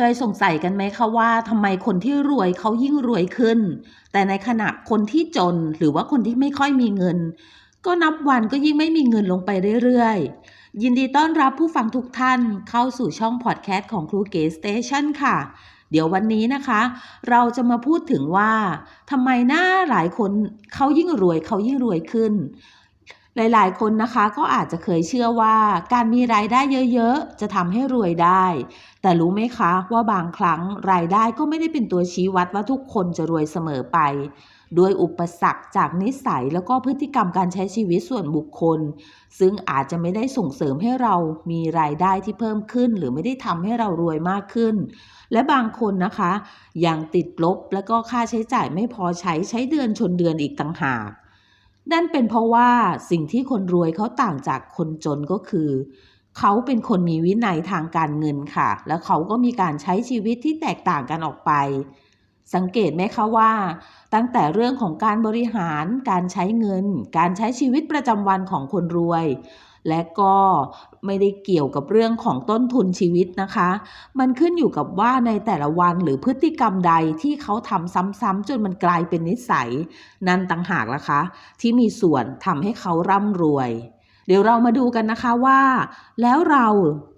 เคยสงสัยกันไหมคะว่าทำไมคนที่รวยเขายิ่งรวยขึ้น แต่ในขณะคนที่จนหรือว่าคนที่ไม่ค่อยมีเงิน ก็นับวันก็ยิ่งไม่มีเงินลงไปเรื่อยๆ ยินดีต้อนรับผู้ฟังทุกท่านเข้าสู่ช่องพอดแคสต์ของครูเก๋สเตชันค่ะ เดี๋ยววันนี้นะคะ เราจะมาพูดถึงว่าทำไมหน้าหลายคนเขายิ่งรวยเขายิ่งรวยขึ้น หลายๆ คนนะคะก็อาจจะเคยเชื่อว่าการมีรายได้เยอะๆ จะทำให้รวยได้ แต่รู้ไหมคะว่าบางครั้งรายได้ก็ไม่ได้เป็นตัวชี้วัดว่าทุกคนจะรวยเสมอไปด้วยอุปสรรคจากนิสัยแล้วก็พฤติกรรมการใช้ชีวิตส่วนบุคคล ซึ่งอาจจะไม่ได้ส่งเสริมให้เรามีรายได้ที่เพิ่มขึ้น หรือไม่ได้ทำให้เรารวยมากขึ้น และบางคนนะคะยังติดลบแล้วก็ค่าใช้จ่ายไม่พอใช้ใช้เดือนชนเดือนอีกต่างหาก นั่นเป็นเพราะว่าสิ่งที่คนรวยเขาต่างจากคนจนก็คือ เขาเป็นคนมีวินัยทางการเงินค่ะ แล้วเขาก็มีการใช้ชีวิตที่แตกต่างกันออกไป สังเกตไหมคะว่า ตั้งแต่เรื่องของการบริหาร การใช้เงิน การใช้ชีวิตประจำวันของคนรวย และก็ไม่ได้เกี่ยวกับเรื่องของต้นทุนชีวิตนะคะ มันขึ้นอยู่กับว่าในแต่ละวันหรือพฤติกรรมใดที่เขาทำซ้ำๆจนมันกลายเป็นนิสัย นั่นต่างหากละคะ ที่มีส่วนทำให้เขาร่ำรวยเดี๋ยวเรามาดูกันนะคะว่า แล้วเรา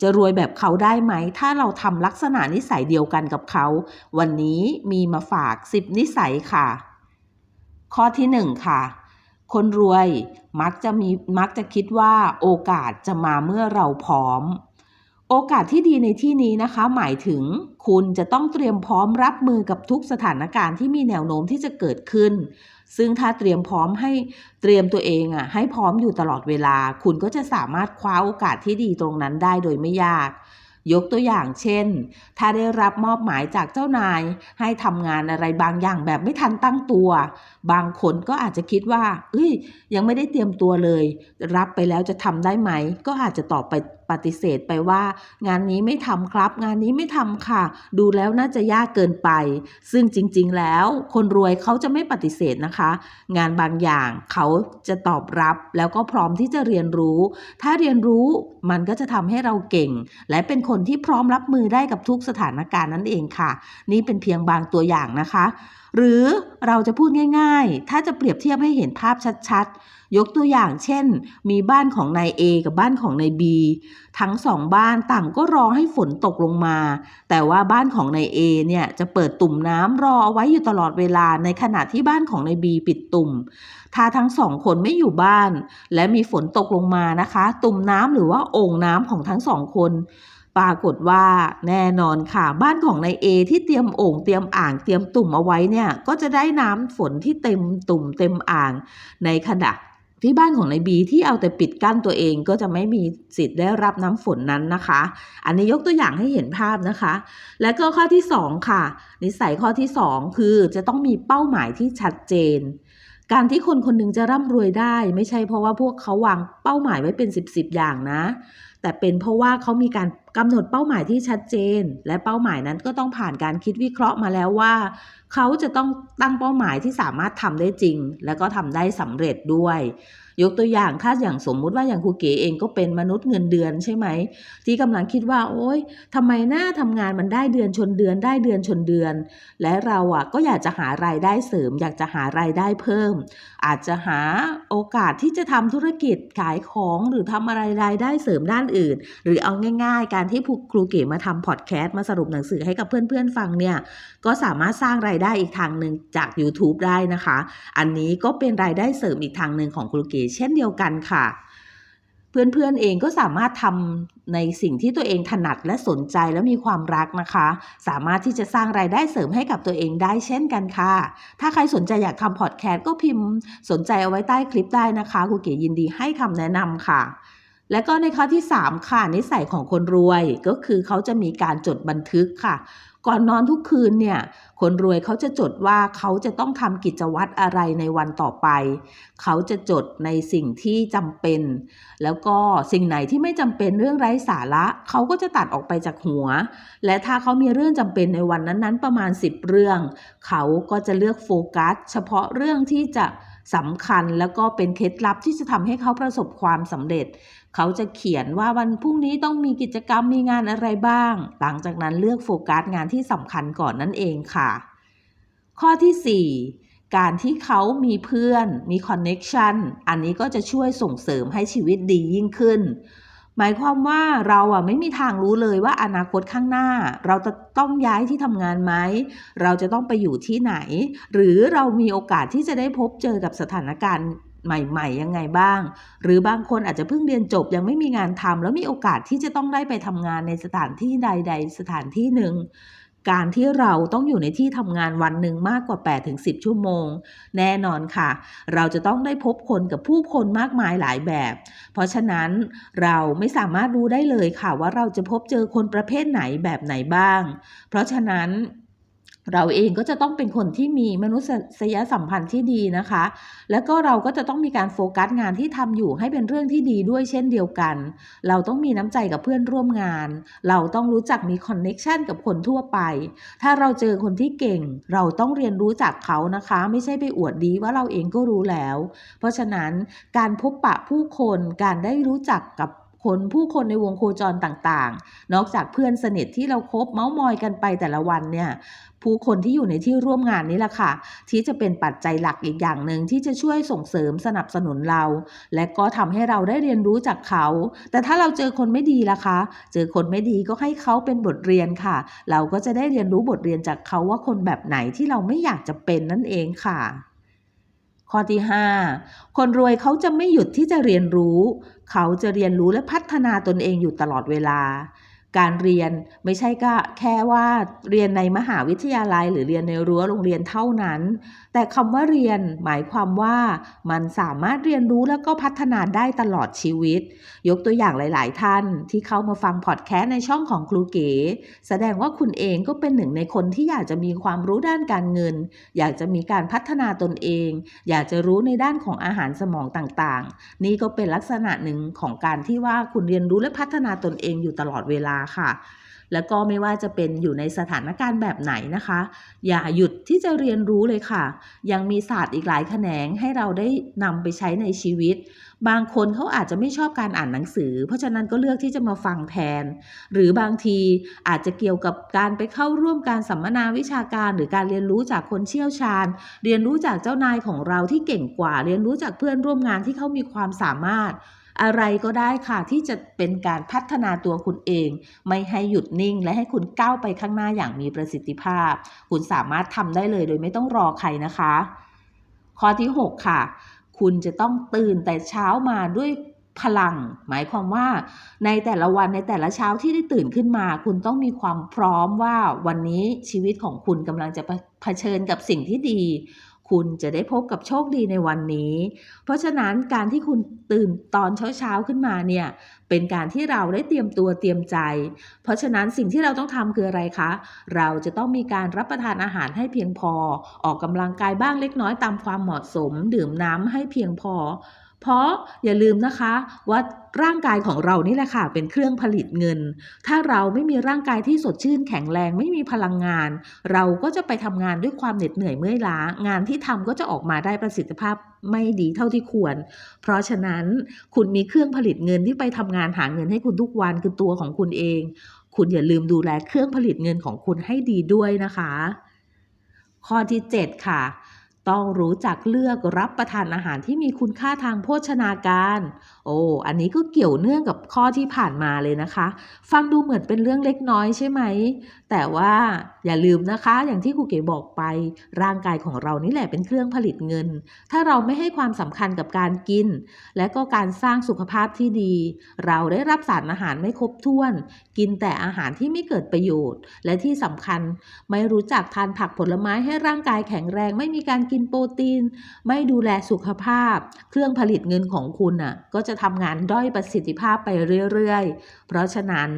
จะรวยแบบเขาได้ไหม ถ้าเราทำลักษณะนิสัยเดียวกันกับเขา วันนี้มีมาฝาก 10 นิสัยค่ะ ข้อที่ 1 ค่ะ คนรวยมักจะมีมักจะคิดว่าโอกาสจะมาเมื่อเราพร้อม โอกาสที่ดีในที่นี้นะคะ หมายถึงคุณจะต้องเตรียมพร้อมรับมือกับทุกสถานการณ์ที่มีแนวโน้มที่จะเกิดขึ้น ซึ่งถ้าเตรียมพร้อมให้เตรียมตัวเองอะให้พร้อมอยู่ตลอดเวลา คุณก็จะสามารถคว้าโอกาสที่ดีตรงนั้นได้โดยไม่ยาก ยกตัวอย่างเช่น ถ้าได้รับมอบหมายจากเจ้านาย ให้ทำงานอะไรบางอย่างแบบไม่ทันตั้งตัว บางคนก็อาจจะคิดว่า เอ้ย ยังไม่ได้เตรียมตัวเลย รับไปแล้วจะทำได้ไหม ก็อาจจะตอบไป ปฏิเสธไปว่า งานนี้ไม่ทำครับ งานนี้ไม่ทำค่ะ ดูแล้วน่าจะยากเกินไป ซึ่งจริง ๆ แล้ว คนรวยเขาจะไม่ปฏิเสธนะคะ งานบางอย่างเขาจะตอบรับแล้วก็พร้อมที่จะเรียนรู้ ถ้าเรียนรู้มันก็จะทำให้เราเก่ง และเป็นคนที่พร้อมรับมือได้กับทุกสถานการณ์นั่นเองค่ะ นี่เป็นเพียงบางตัวอย่างนะคะ หรือเราจะพูดง่าย ๆ ถ้าจะเปรียบเทียบให้เห็นภาพชัดๆ ยกตัวอย่างเช่น มีบ้านของนาย A กับบ้านของนาย B ทั้งสองบ้านต่างก็รอให้ฝนตกลงมา แต่ว่าบ้านของนาย A เนี่ยจะเปิดตุ่มน้ำรอเอาไว้อยู่ตลอดเวลาในขณะที่บ้านของนาย B ปิดตุ่ม ถ้าทั้งสองคนไม่อยู่บ้าน และมีฝนตกลงมานะคะ ตุ่มน้ำหรือว่าโอ่งน้ำของทั้งสองคนปรากฏว่าแน่นอนค่ะ บ้านของนายเอที่เตรียมโอ่งเตรียมอ่างเตรียมตุ่มเอาไว้เนี่ย ก็จะได้น้ำฝนที่เต็มตุ่มเต็มอ่างในขณะ ที่บ้านของนายบีที่เอาแต่ปิดกั้นตัวเองก็จะไม่มีสิทธิ์ได้รับน้ำฝนนั้นนะคะ อันนี้ยกตัวอย่างให้เห็นภาพนะคะ และก็ข้อที่ 2 ค่ะ นิสัยข้อที่ 2 คือจะต้องมีเป้าหมายที่ชัดเจน การที่คนคนหนึงจะร่ำรวยได้ ไม่ใช่เพราะว่าพวกเขาวางเป้าหมายไว้เป็น 10บสอย่างนะ แต่เป็นเพราะว่าเขามีการกำหนดเป้าหมายที่ชัดเจน และเป้าหมายนั้นก็ต้องผ่านการคิดวิเคราะห์มาแล้วว่า เขาจะต้องตั้งเป้าหมายที่สามารถทำได้จริง และก็ทำได้สำเร็จด้วย ยกตัวอย่างถ้าอย่างสมมุติว่าอย่างครูเก๋เองก็เป็นมนุษย์เงินเดือนใช่ไหม ที่กำลังคิดว่า โอ๊ยทำไมหน้าทำงานมันได้เดือนชนเดือนได้เดือนชนเดือน และเราอะก็อยากจะหารายได้เสริม อยากจะหารายได้เพิ่ม อาจจะหาโอกาสที่จะทำธุรกิจขายของหรือทำอะไรรายได้เสริมด้านอื่น หรือเอาง่าย ๆ การที่ครูเก๋มาทำพอดแคสต์มาสรุปหนังสือให้กับเพื่อนๆฟังเนี่ยก็สามารถสร้างรายได้อีกทางหนึ่งจาก YouTube ได้นะคะ อันนี้ก็เป็นรายได้เสริมอีกทางหนึ่งของครูเก๋เช่นเดียวกันค่ะ เพื่อนๆเองก็สามารถทำในสิ่งที่ตัวเองถนัดและสนใจและมีความรักนะคะ สามารถที่จะสร้างรายได้เสริมให้กับตัวเองได้เช่นกันค่ะ ถ้าใครสนใจอยากทำพอดแคสต์ก็พิมพ์สนใจเอาไว้ใต้คลิปได้นะคะครูเก๋ยินดีให้คำแนะนำค่ะและก็ในข้อที่ 3 ค่ะนิสัยของคนรวยก็คือเขาจะมีการจดบันทึกค่ะ ก่อนนอนทุกคืนเนี่ย คนรวยเขาจะจดว่าเขาจะต้องทำกิจวัตรอะไรในวันต่อไป เขาจะจดในสิ่งที่จำเป็น แล้วก็สิ่งไหนที่ไม่จำเป็นเรื่องไร้สาระ เขาก็จะตัดออกไปจากหัว และถ้าเขามีเรื่องจำเป็นในวันนั้นๆ ประมาณ 10 เรื่อง เขาก็จะเลือกโฟกัส เฉพาะเรื่องที่จะ สำคัญแล้วก็เป็นเคล็ดลับที่จะทำให้เขาประสบความสำเร็จ เขาจะเขียนว่าวันพรุ่งนี้ต้องมีกิจกรรมมีงานอะไรบ้าง หลังจากนั้นเลือกโฟกัสงานที่สำคัญก่อนนั่นเองค่ะ ข้อที่ 4การที่เขามีเพื่อน มีคอนเน็ชันอันนี้ก็จะช่วยส่งเสริมให้ชีวิตดียิ่งขึ้น หมายความว่าเราอะไม่มีทางรู้เลยว่าอนาคตข้างหน้า เราจะต้องย้ายที่ทำงานไหม เราจะต้องไปอยู่ที่ไหน หรือเรามีโอกาสที่จะได้พบเจอกับสถานการณ์ใหม่ๆยังไงบ้าง หรือบางคนอาจจะเพิ่งเรียนจบยังไม่มีงานทำแล้วมีโอกาสที่จะต้องได้ไปทำงานในสถานที่ใด ๆ สถานที่หนึ่ง การที่เราต้องอยู่ในที่ทำงานวันหนึ่งมากกว่า 8-10 ชั่วโมง แน่นอนค่ะ เราจะต้องได้พบคนกับผู้คนมากมายหลายแบบ เพราะฉะนั้นเราไม่สามารถรู้ได้เลยค่ะว่าเราจะพบเจอคนประเภทไหนแบบไหนบ้าง เพราะฉะนั้น เราเองก็จะต้องเป็นคนที่มีมนุษยสัมพันธ์ที่ดีนะคะ แล้วก็เราก็จะต้องมีการโฟกัสงานที่ทำอยู่ให้เป็นเรื่องที่ดีด้วยเช่นเดียวกัน เราต้องมีน้ำใจกับเพื่อนร่วมงาน เราต้องรู้จักมีคอนเน็ชันกับคนทั่วไป ถ้าเราเจอคนที่เก่ง เราต้องเรียนรู้จากเขานะคะ ไม่ใช่ไปอวดดีว่าเราเองก็รู้แล้ว เพราะฉะนั้นการพบปะผู้คน การได้รู้จักกับ คนผู้คนในวงโคจรต่างๆ นอกจากเพื่อนสนิทที่เราคบเมาส์มอยกันไปแต่ละวันเนี่ยผู้คนที่อยู่ในที่ร่วมงานนี้แหละค่ะ ที่จะเป็นปัจจัยหลักอีกอย่างหนึ่งที่จะช่วยส่งเสริมสนับสนุนเรา และก็ทำให้เราได้เรียนรู้จากเขา แต่ถ้าเราเจอคนไม่ดีล่ะคะ เจอคนไม่ดีก็ให้เขาเป็นบทเรียนค่ะ เราก็จะได้เรียนรู้บทเรียนจากเขาว่าคนแบบไหนที่เราไม่อยากจะเป็นนั่นเองค่ะ ข้อที่ 5 คนรวยเขาจะไม่หยุดที่จะเรียนรู้ เขาจะเรียนรู้และพัฒนาตนเองอยู่ตลอดเวลา การเรียนไม่ใช่ก็แค่ว่าเรียนในมหาวิทยาลัย หรือเรียนในรั้วโรงเรียนเท่านั้น แต่คำว่าเรียนหมายความว่ามันสามารถเรียนรู้แล้วก็พัฒนาได้ตลอดชีวิต ยกตัวอย่างหลาย ๆ ท่านที่เข้ามาฟังพอดแคสต์ในช่องของครูเก๋แสดงว่าคุณเองก็เป็นหนึ่งในคนที่อยากจะมีความรู้ด้านการเงิน อยากจะมีการพัฒนาตนเอง อยากจะรู้ในด้านของอาหารสมองต่าง ๆ นี่ก็เป็นลักษณะหนึ่งของการที่ว่าคุณเรียนรู้และพัฒนาตนเองอยู่ตลอดเวลาค่ะ แล้วก็ไม่ว่าจะเป็นอยู่ในสถานการณ์แบบไหนนะคะ อย่าหยุดที่จะเรียนรู้เลยค่ะ ยังมีศาสตร์อีกหลายแขนงให้เราได้นำไปใช้ในชีวิต บางคนเขาอาจจะไม่ชอบการอ่านหนังสือ เพราะฉะนั้นก็เลือกที่จะมาฟังแทน หรือบางทีอาจจะเกี่ยวกับการไปเข้าร่วมการสัมมนาวิชาการหรือการเรียนรู้จากคนเชี่ยวชาญ เรียนรู้จากเจ้านายของเราที่เก่งกว่า เรียนรู้จากเพื่อนร่วมงานที่เขามีความสามารถ อะไรก็ได้ค่ะที่จะเป็นการพัฒนาตัวคุณเอง ไม่ให้หยุดนิ่ง และให้คุณก้าวไปข้างหน้าอย่างมีประสิทธิภาพ คุณสามารถทำได้เลยโดยไม่ต้องรอใครนะคะ ข้อที่ 6 ค่ะ คุณจะต้องตื่นแต่เช้ามาด้วยพลัง หมายความว่า ในแต่ละวันในแต่ละเช้าที่ได้ตื่นขึ้นมา คุณต้องมีความพร้อมว่าวันนี้ชีวิตของคุณกำลังจะเผชิญกับสิ่งที่ดี คุณจะได้พบกับโชคดีในวันนี้ เพราะฉะนั้นการที่คุณตื่นตอนเช้าๆขึ้นมาเนี่ยเป็นการที่เราได้เตรียมตัวเตรียมใจ เพราะฉะนั้นสิ่งที่เราต้องทำคืออะไรคะ เราจะต้องมีการรับประทานอาหารให้เพียงพอ ออกกำลังกายบ้างเล็กน้อยตามความเหมาะสม ดื่มน้ำให้เพียงพอ เพราะอย่าลืมนะคะว่าร่างกายของเรานี่แหละค่ะ เป็นเครื่องผลิตเงิน ถ้าเราไม่มีร่างกายที่สดชื่นแข็งแรงไม่มีพลังงาน เราก็จะไปทำงานด้วยความเหน็ดเหนื่อยเมื่อยล้า งานที่ทำก็จะออกมาได้ประสิทธิภาพไม่ดีเท่าที่ควร เพราะฉะนั้นคุณมีเครื่องผลิตเงินที่ไปทำงานหาเงินให้คุณทุกวันคือตัวของคุณเอง คุณอย่าลืมดูแลเครื่องผลิตเงินของคุณให้ดีด้วยนะคะ ข้อที่ 7 ค่ะ ต้องรู้จักเลือกรับประทานอาหารที่มีคุณค่าทางโภชนาการ โอ้ อันนี้ก็เกี่ยวเนื่องกับข้อที่ผ่านมาเลยนะคะ ฟังดูเหมือนเป็นเรื่องเล็กน้อยใช่ไหม แต่ว่าอย่าลืมนะคะ อย่างที่ครูเก๋บอกไป ร่างกายของเรานี่แหละเป็นเครื่องผลิตเงิน ถ้าเราไม่ให้ความสำคัญกับการกิน และก็การสร้างสุขภาพที่ดี เราได้รับสารอาหารไม่ครบถ้วน กินแต่อาหารที่ไม่เกิดประโยชน์ และที่สำคัญไม่รู้จักทานผักผลไม้ให้ร่างกายแข็งแรงไม่มีการกินโปรตีน ไม่ดูแลสุขภาพ เครื่องผลิตเงินของคุณน่ะก็จะทำงานด้อยประสิทธิภาพไปเรื่อยๆ เพราะฉะนั้น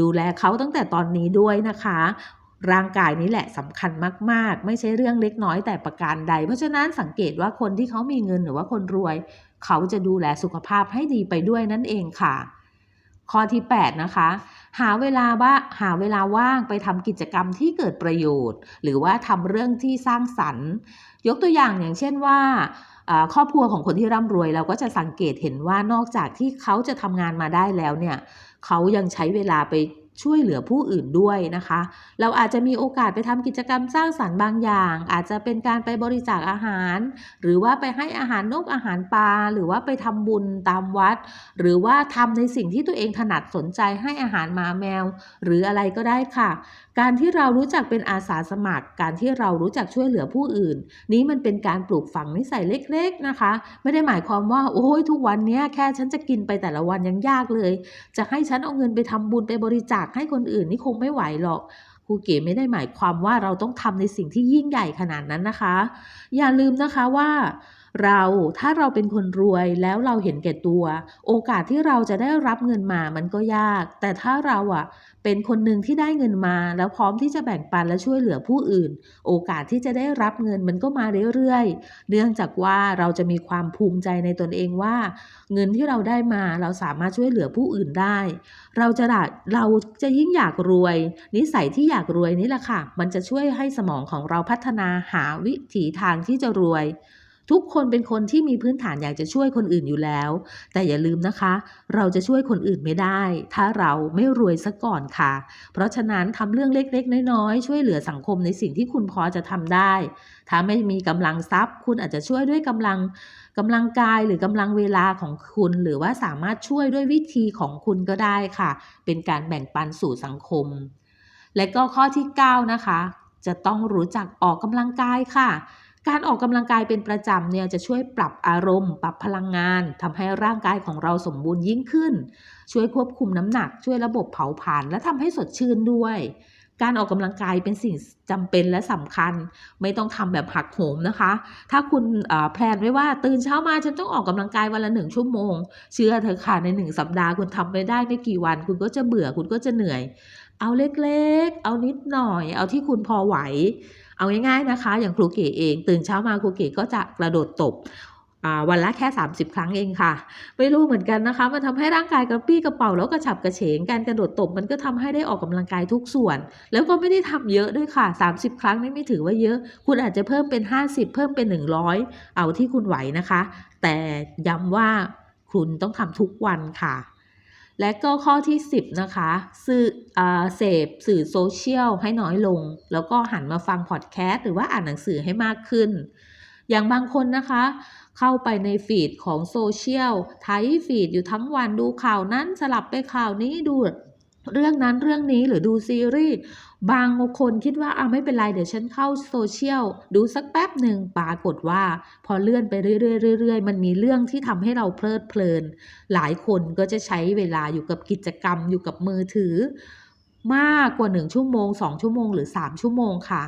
ดูแลเขาตั้งแต่ตอนนี้ด้วยนะคะร่างกายนี้แหละสำคัญมาก ๆ ไม่ใช่เรื่องเล็กน้อยแต่ประการใด เพราะฉะนั้นสังเกตว่าคนที่เขามีเงินหรือว่าคนรวย เขาจะดูแลสุขภาพให้ดีไปด้วยนั่นเองค่ะ ข้อที่ 8 นะคะ หาเวลาว่าหาเวลาว่างไปทำกิจกรรมที่เกิดประโยชน์ หรือว่าทำเรื่องที่สร้างสรรค์ ยกตัวอย่างอย่างเช่นว่าอ่าครอบครัวของคนที่ร่ำรวยเราก็จะสังเกตเห็นว่านอกจากที่เขาจะทำงานมาได้แล้วเนี่ยเขายังใช้เวลาไป ช่วยเหลือผู้อื่นด้วยนะคะ เราอาจจะมีโอกาสไปทำกิจกรรมสร้างสรรค์บางอย่าง อาจจะเป็นการไปบริจาคอาหาร หรือว่าไปให้อาหารนกอาหารปลาหรือว่าไปทำบุญตามวัด หรือว่าทำในสิ่งที่ตัวเองถนัดสนใจให้อาหารหมาแมว หรืออะไรก็ได้ค่ะ การที่เรารู้จักเป็นอาสาสมัคร การที่เรารู้จักช่วยเหลือผู้อื่น นี้มันเป็นการปลูกฝังนิสัยเล็ก ๆนะคะ ไม่ได้หมายความว่าโอ้ยทุกวันนี้แค่ฉันจะกินไปแต่ละวันยังยากเลย จะให้ฉันเอาเงินไปทำบุญไปบริจาคให้คนอื่นนี่คงไม่ไหวหรอกครูเก๋ไม่ได้หมายความว่าเราต้องทำในสิ่งที่ยิ่งใหญ่ขนาดนั้นนะคะ อย่าลืมนะคะว่า เราถ้าเราเป็นคนรวยแล้วเราเห็นแก่ตัว โอกาสที่เราจะได้รับเงินมามันก็ยาก แต่ถ้าเราอะ เป็นคนหนึ่งที่ได้เงินมา แล้วพร้อมที่จะแบ่งปันและช่วยเหลือผู้อื่น โอกาสที่จะได้รับเงินมันก็มาเรื่อยๆ เนื่องจากว่าเราจะมีความภูมิใจในตนเองว่า เงินที่เราได้มาเราสามารถช่วยเหลือผู้อื่นได้ เราจะเราจะยิ่งอยากรวย นิสัยที่อยากรวยนี่แหละค่ะ มันจะช่วยให้สมองของเราพัฒนาหาวิถีทางที่จะรวย ทุกคนเป็นคนที่มีพื้นฐานอยากจะช่วยคนอื่นอยู่แล้ว แต่อย่าลืมนะคะ เราจะช่วยคนอื่นไม่ได้ ถ้าเราไม่รวยซะก่อนค่ะ เพราะฉะนั้นทำเรื่องเล็กๆ น้อยๆ ช่วยเหลือสังคมในสิ่งที่คุณพอจะทำได้ ถ้าไม่มีกำลังทรัพย์ คุณอาจจะช่วยด้วยกำลังกำลังกายหรือกำลังเวลาของคุณ หรือว่าสามารถช่วยด้วยวิธีของคุณก็ได้ค่ะ เป็นการแบ่งปันสู่สังคม และก็ข้อที่ 9 นะคะ จะต้องรู้จักออกกำลังกายค่ะ การออกกำลังกายเป็นประจำเนี่ยจะช่วยปรับอารมณ์ ปรับพลังงานทำให้ร่างกายของเราสมบูรณ์ยิ่งขึ้น ช่วยควบคุมน้ำหนัก ช่วยระบบเผาผลาญและทำให้สดชื่นด้วย การออกกำลังกายเป็นสิ่งจำเป็นและสำคัญ ไม่ต้องทำแบบหักโหมนะคะ ถ้าคุณแพลนไว้ว่าตื่นเช้ามาฉันต้องออกกำลังกายวันละหนึ่งชั่วโมง เชื่อเถอค่ะในหนึ่งสัปดาห์คุณทำไปได้ไม่กี่วัน คุณก็จะเบื่อคุณก็จะเหนื่อย เอาเล็กๆ เอานิดหน่อย เอาที่คุณพอไหว เอาง่ายๆนะคะ อย่างครูเก๋เอง ตื่นเช้ามาครูเก๋ก็จะกระโดดตบวันละแค่ 30 ครั้งเองค่ะ ไม่รู้เหมือนกันนะคะ มันทำให้ร่างกายกระปี้กระเป๋าแล้วกระฉับกระเฉง การกระโดดตบมันก็ทำให้ได้ออกกำลังกายทุกส่วน แล้วก็ไม่ได้ทำเยอะด้วยค่ะ 30 ครั้งนี่ไม่ถือว่าเยอะ คุณอาจจะเพิ่มเป็น 50 เพิ่มเป็น 100 เอาที่คุณไหวนะคะ แต่ย้ำว่าคุณต้องทำทุกวันค่ะ และก็ข้อที่ 10 นะคะสื่ออเสพสื่อโซเชียลให้น้อยลง แล้วก็หันมาฟังพอดแคสต์หรือว่าอ่านหนังสือให้มากขึ้น อย่างบางคนนะคะ เข้าไปในฟีดของโซเชียลไถฟีดอยู่ทั้งวันดูข่าวนั้นสลับไปข่าวนี้ดู เรื่องนั้นเรื่องนี้หรือดูซีรีส์บางคนคิดว่าอ่าไม่เป็นไร เดี๋ยวฉันเข้าโซเชียลดูสักแป๊บหนึ่งปรากฏว่า พอเลื่อนไปเรื่อยๆเรื่อยๆมันมีเรื่องที่ทำให้เราเพลิดเพลิน หลายคนก็จะใช้เวลาอยู่กับกิจกรรมอยู่กับมือถือ มากกว่า 1 ชั่วโมง 2 ชั่วโมงหรือ 3 ชั่วโมงค่ะ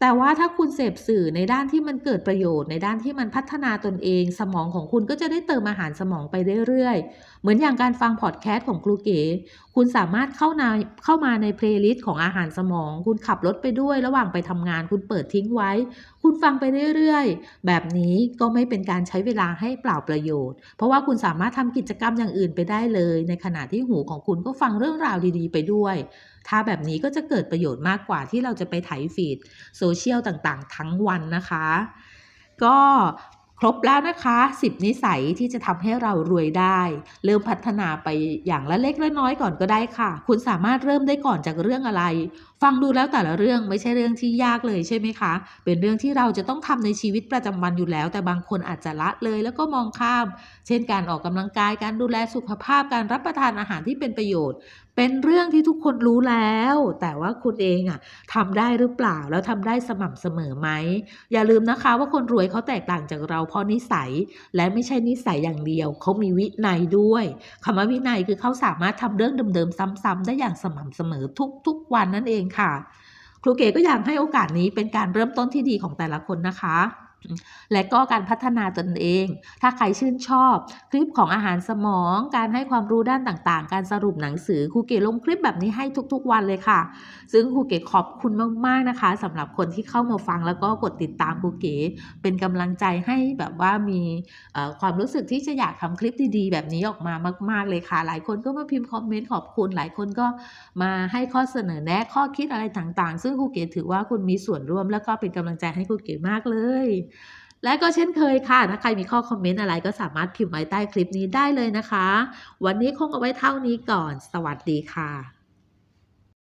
แต่ว่าถ้าคุณเสพสื่อในด้านที่มันเกิดประโยชน์ ในด้านที่มันพัฒนาตนเอง สมองของคุณก็จะได้เติมอาหารสมองไปเรื่อยๆ เหมือนอย่างการฟังพอดแคสต์ของครูเก๋ คุณสามารถเข้าในเข้ามาในเพลย์ลิสต์ของอาหารสมอง คุณขับรถไปด้วย ระหว่างไปทำงาน คุณเปิดทิ้งไว้ คุณฟังไปเรื่อยๆ แบบนี้ก็ไม่เป็นการใช้เวลาให้เปล่าประโยชน์ เพราะว่าคุณสามารถทำกิจกรรมอย่างอื่นไปได้เลย ในขณะที่หูของคุณก็ฟังเรื่องราวดีๆ ไปด้วย ถ้าแบบนี้ก็จะเกิดประโยชน์มากกว่าที่เราจะไปไถฟีดโซเชียลต่างๆ ทั้งวันนะคะ ก็ครบแล้วนะคะ 10 นิสัยที่จะทำให้เรารวยได้ เริ่มพัฒนาไปอย่างละเล็กละน้อยก่อนก็ได้ค่ะ คุณสามารถเริ่มได้ก่อนจากเรื่องอะไร ฟังดูแล้วแต่ละเรื่องไม่ใช่เรื่องที่ยากเลยใช่ไหมคะ เป็นเรื่องที่เราจะต้องทำในชีวิตประจำวันอยู่แล้ว แต่บางคนอาจจะละเลยแล้วก็มองข้าม เช่นการออกกำลังกายการดูแลสุขภาพการรับประทานอาหารที่เป็นประโยชน์ เป็นเรื่องที่ทุกคนรู้แล้ว แต่ว่าคุณเองอะทำได้หรือเปล่าแล้วทำได้สม่ำเสมอไหม อย่าลืมนะคะว่าคนรวยเขาแตกต่างจากเราเพราะนิสัย และไม่ใช่นิสัยอย่างเดียว เขามีวินัยด้วยคำว่าวินัยคือเขาสามารถทำเรื่องเดิมๆซ้ำๆได้อย่างสม่ำเสมอทุกๆวันนั่นเองค่ะ ครูเก๋ก็อยากให้โอกาสนี้เป็นการเริ่มต้นที่ดีของแต่ละคนนะคะ และก็การพัฒนาตนเอง ถ้าใครชื่นชอบ คลิปของอาหารสมอง การให้ความรู้ด้านต่างๆ การสรุปหนังสือครูเก๋ลงคลิปแบบนี้ให้ทุกๆวันเลยค่ะ ซึ่งครูเก๋ขอบคุณมากๆนะคะสำหรับคนที่เข้ามาฟังแล้วก็กดติดตามครูเก๋เป็นกำลังใจให้แบบว่ามีความรู้สึกที่จะอยากทำคลิปดีๆ แบบนี้ออกมามาก ๆเลยค่ะ หลายคนก็มาพิมพ์คอมเมนต์ขอบคุณ หลายคนก็มาให้ข้อเสนอแนะข้อคิดอะไรต่างๆ ซึ่งครูเก๋ถือว่าคุณมีส่วนร่วมแล้วก็เป็นกำลังใจให้ครูเก๋มากเลยและก็เช่นเคยค่ะ ถ้าใครมีข้อคอมเมนต์อะไรก็สามารถพิมพ์ไว้ใต้คลิปนี้ได้เลยนะคะ วันนี้คงเอาไว้เท่านี้ก่อน สวัสดีค่ะ